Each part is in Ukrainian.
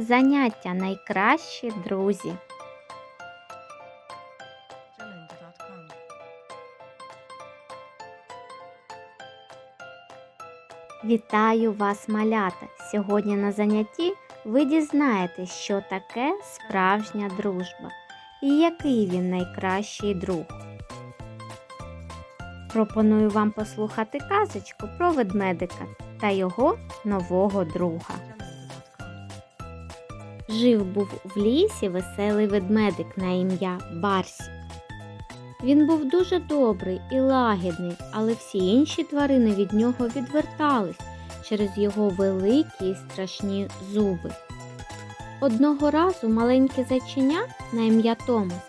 Заняття найкращі друзі. Вітаю вас, малята! Сьогодні на занятті ви дізнаєтесь, що таке справжня дружба і який він найкращий друг. Пропоную вам послухати казочку про ведмедика та його нового друга. Жив був в лісі веселий ведмедик на ім'я Барсік. Він був дуже добрий і лагідний, але всі інші тварини від нього відвертались через його великі і страшні зуби. Одного разу маленьке зайчиня на ім'я Томас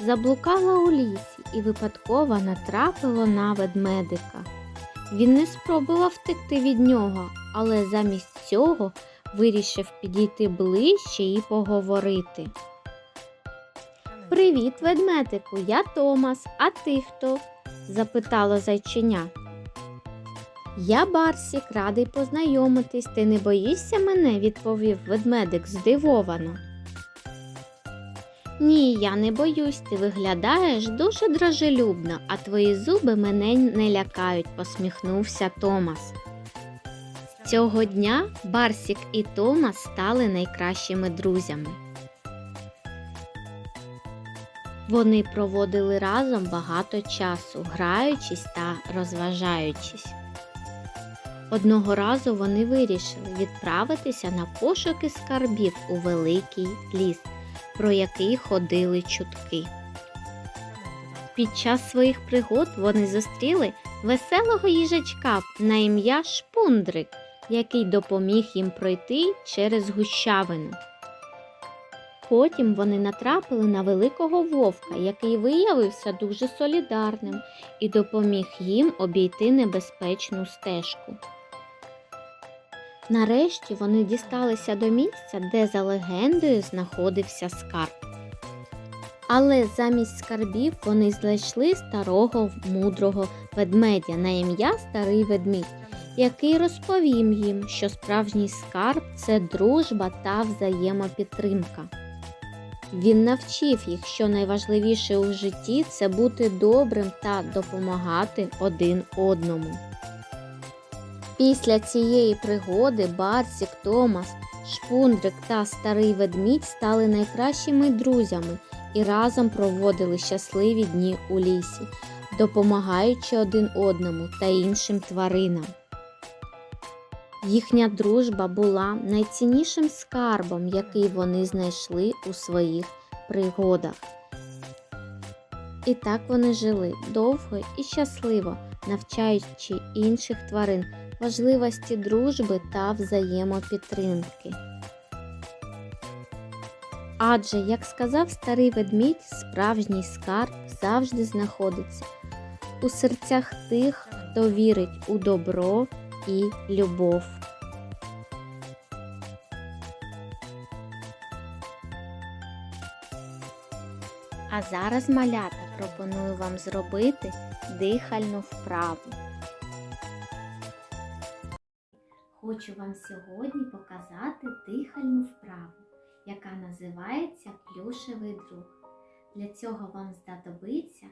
заблукало у лісі і випадково натрапило на ведмедика. Він не спробував втекти від нього, але замість цього вирішив підійти ближче і поговорити. Привіт, ведмедику, я Томас, а ти хто? запитало зайчиня. Я Барсік, радий познайомитись. Ти не боїшся мене? відповів ведмедик здивовано. Ні, я не боюсь, ти виглядаєш дуже дружелюбно, а твої зуби мене не лякають, посміхнувся Томас. Цього дня Барсік і Томас стали найкращими друзями. Вони проводили разом багато часу, граючись та розважаючись. Одного разу вони вирішили відправитися на пошуки скарбів у великий ліс, про який ходили чутки. Під час своїх пригод вони зустріли веселого їжачка на ім'я Шпундрик, який допоміг їм пройти через гущавину. Потім вони натрапили на великого вовка, який виявився дуже солідарним і допоміг їм обійти небезпечну стежку. Нарешті вони дісталися до місця, де за легендою знаходився скарб. Але замість скарбів вони знайшли старого мудрого ведмедя на ім'я Старий ведмідь, який розповім їм, що справжній скарб це дружба та взаємопідтримка. Він навчив їх, що найважливіше у житті це бути добрим та допомагати один одному. Після цієї пригоди Барсік, Томас, Шпундрик та старий ведмідь стали найкращими друзями і разом проводили щасливі дні у лісі, допомагаючи один одному та іншим тваринам. Їхня дружба була найціннішим скарбом, який вони знайшли у своїх пригодах. І так вони жили довго і щасливо, навчаючи інших тварин важливості дружби та взаємопідтримки. Адже, як сказав старий ведмідь, справжній скарб завжди знаходиться у серцях тих, хто вірить у добро і любов. А зараз, малята, пропоную вам зробити дихальну вправу. Хочу вам сьогодні показати дихальну вправу, яка називається плюшевий друг. Для цього вам знадобиться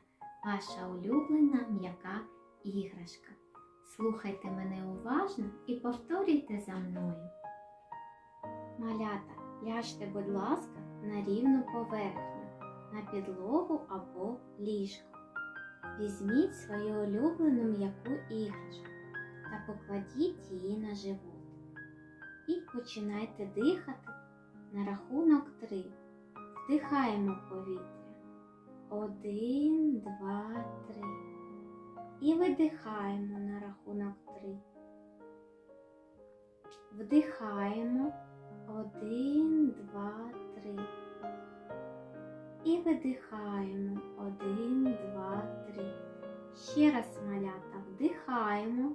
ваша улюблена м'яка іграшка. Слухайте мене уважно і повторюйте за мною. Малята, ляжте, будь ласка, на рівну поверхню, на підлогу або ліжко. Візьміть свою улюблену м'яку іграшку та покладіть її на живот. І починайте дихати на рахунок три. Вдихаємо повітря. Один, два, три. І видихаємо на рахунок три. Вдихаємо. Один, два, три. І видихаємо. Один, два, три. Ще раз малята. Вдихаємо.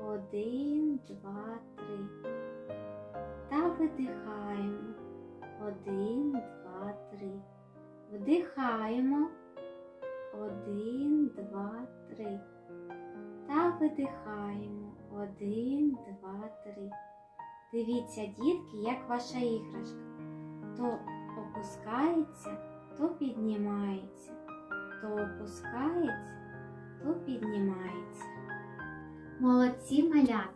Один, два, три. Та видихаємо. Один, два, три. Вдихаємо. Один, два, три. Видихаємо. Один, два, три. Дивіться, дітки, як ваша іграшка. то опускається, то піднімається, то опускається, то піднімається. Молодці малята!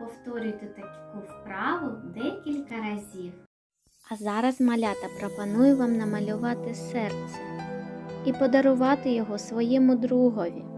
Повторюйте таку вправу декілька разів. А зараз малята пропоную вам намалювати серце і подарувати його своєму другові.